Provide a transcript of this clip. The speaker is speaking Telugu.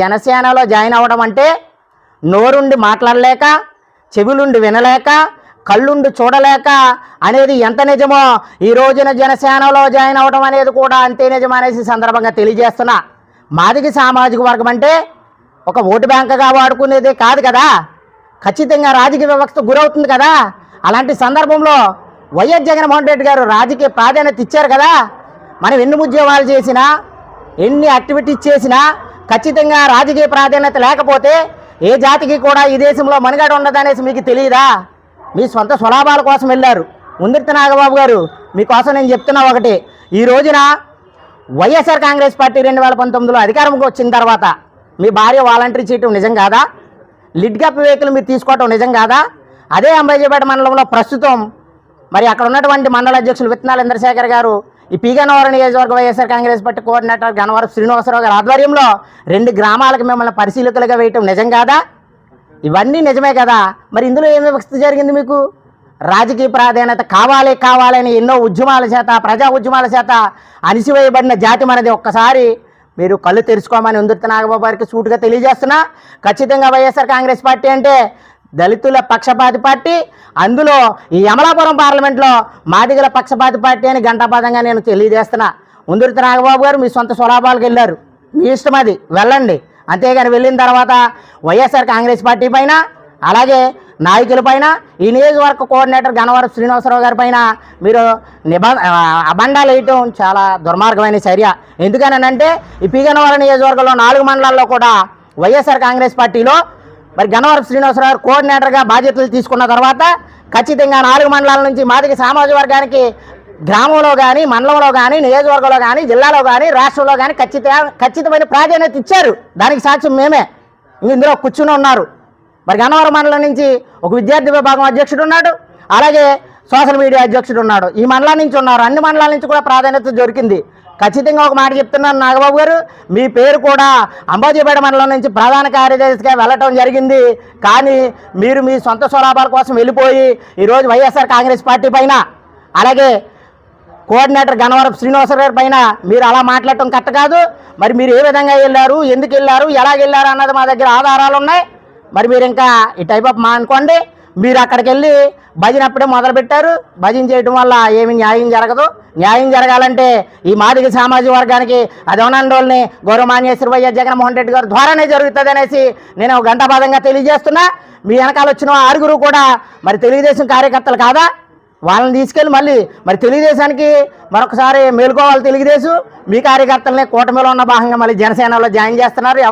జనసేనలో జాయిన్ అవ్వడం అంటే నోరుండి మాట్లాడలేక చెవులుండి వినలేక కళ్ళుండి చూడలేక అనేది ఎంత నిజమో ఈ రోజున జనసేనలో జాయిన్ అవ్వడం అనేది కూడా అంతే నిజం అనేసి సందర్భంగా తెలియజేస్తున్నా. మాదిగి సామాజిక వర్గం అంటే ఒక ఓటు బ్యాంకుగా వాడుకునేదే కాదు కదా. ఖచ్చితంగా రాజకీయ వ్యవస్థ గురవుతుంది కదా. అలాంటి సందర్భంలో వైఎస్ జగన్మోహన్ రెడ్డి గారు రాజకీయ ప్రాధాన్యత ఇచ్చారు కదా. మనం ఎన్ని ఉద్యోగాలు చేసినా ఎన్ని యాక్టివిటీస్ చేసినా ఖచ్చితంగా రాజకీయ ప్రాధాన్యత లేకపోతే ఏ జాతికి కూడా ఈ దేశంలో మనుగడ ఉండదనేసి మీకు తెలియదా? మీ సొంత స్వలాభాల కోసం వెళ్ళారు. ముందిర్తి నాగబాబు గారు మీకోసం నేను చెప్తున్నా ఒకటి. ఈ రోజున వైఎస్ఆర్ కాంగ్రెస్ పార్టీ రెండు వేల పంతొమ్మిదిలో అధికారంకి వచ్చిన తర్వాత మీ భార్య వాలంటరీ చేయటం నిజం కాదా? లిడ్ కప్ వెహికల్ మీరు తీసుకోవటం నిజం కాదా? అదే అంబేజీపేట మండలంలో ప్రస్తుతం మరి అక్కడ ఉన్నటువంటి మండల అధ్యక్షులు విత్తనాల ఇంద్రశేఖర్ గారు ఈ పీగనవరం నియోజకవర్గ YSR Congress party coordinator Gannavaram Srinivasarao గారి ఆధ్వర్యంలో రెండు గ్రామాలకు మిమ్మల్ని పరిశీలకులుగా వేయటం నిజం కాదా? ఇవన్నీ నిజమే కదా. మరి ఇందులో ఏమి వ్యక్తి జరిగింది మీకు? రాజకీయ ప్రాధాన్యత కావాలి కావాలని ఎన్నో ఉద్యమాల చేత ప్రజా ఉద్యమాల చేత అణిసివేయబడిన జాతి మనది ఒక్కసారి మీరు కళ్ళు తెరుచుకోమని ఉందుర్తి నాగబాబు గారికి సూటుగా తెలియజేస్తున్నా. ఖచ్చితంగా వైఎస్ఆర్ కాంగ్రెస్ పార్టీ అంటే దళితుల పక్షపాతి పార్టీ అందులో ఈ యమలాపురం పార్లమెంట్లో మాదిగల పక్షపాతి పార్టీ అని గంటాపదంగా నేను తెలియజేస్తున్నా. ఉందుర్తి నాగబాబు గారు మీ సొంత స్వలాభాలకు వెళ్ళారు. మీ ఇష్టం అది. వెళ్ళండి. అంతేగాని వెళ్ళిన తర్వాత వైఎస్ఆర్ కాంగ్రెస్ పార్టీ పైన అలాగే నాయకుల పైన ఈ నియోజకవర్గ కోఆర్డినేటర్ గనవరం శ్రీనివాసరావు గారి పైన మీరు నిబ అబండాలు వేయటం చాలా దుర్మార్గమైన చర్య. ఎందుకనంటే ఈ పీగనవరం నియోజకవర్గంలో నాలుగు మండలాల్లో కూడా వైఎస్ఆర్ కాంగ్రెస్ పార్టీలో మరి గన్నవరం శ్రీనివాసరావు కోఆర్డినేటర్గా బాధ్యతలు తీసుకున్న తర్వాత ఖచ్చితంగా నాలుగు మండలాల నుంచి మాదిరి సామాజిక వర్గానికి గ్రామంలో కానీ మండలంలో కానీ నియోజకవర్గంలో కానీ జిల్లాలో కానీ రాష్ట్రంలో కానీ ఖచ్చితంగా ఖచ్చితమైన ప్రాధాన్యత ఇచ్చారు. దానికి సాక్ష్యం మేమే. ఇందులో కూర్చుని ఉన్నారు. మరి గన్నవరం మండలం నుంచి ఒక విద్యార్థి విభాగం అధ్యక్షుడు ఉన్నాడు. అలాగే సోషల్ మీడియా అధ్యక్షుడు ఉన్నాడు. ఈ మండలం నుంచి ఉన్నారు. అన్ని మండలాల నుంచి కూడా ప్రాధాన్యత దొరికింది. ఖచ్చితంగా ఒక మాట చెప్తున్నాను నాగబాబు గారు. మీ పేరు కూడా అంబాజీపేట మండలం నుంచి ప్రధాన కార్యదర్శిగా వెళ్ళటం జరిగింది. కానీ మీరు మీ సొంత స్వలాభాల కోసం వెళ్ళిపోయి ఈరోజు వైఎస్ఆర్ కాంగ్రెస్ పార్టీ పైన అలాగే కోఆర్డినేటర్ గన్నవరం శ్రీనివాసరావు గారి పైన మీరు అలా మాట్లాడటం కరెక్ట్ కాదు. మరి మీరు ఏ విధంగా వెళ్ళారు? ఎందుకు వెళ్ళారు? ఎలా వెళ్ళారు? అన్నది మా దగ్గర ఆధారాలు ఉన్నాయి. మరి మీరు ఇంకా ఈ టైప్ ఆఫ్ మా అనుకోండి. మీరు అక్కడికి వెళ్ళి భజన అప్పుడే మొదలుపెట్టారు. భజన చేయడం వల్ల ఏమి న్యాయం జరగదు. న్యాయం జరగాలంటే ఈ మాదిగ సామాజిక వర్గానికి అదవనండోల్ని గౌరవమాన్యేశ్వర జగన్మోహన్ రెడ్డి గారు ద్వారానే జరుగుతుంది అనేసి నేను గంటపాదంగా తెలియజేస్తున్నా. మీ వెనకాల వచ్చిన ఆరుగురు కూడా మరి తెలుగుదేశం కార్యకర్తలు కాదా? వాళ్ళని తీసుకెళ్ళి మళ్ళీ మరి తెలుగుదేశానికి మరొకసారి మేలుకోవాలి తెలుగుదేశం. మీ కార్యకర్తలనే కూటమిలో ఉన్న భాగంగా మళ్ళీ జనసేనలో జాయిన్ చేస్తున్నారు.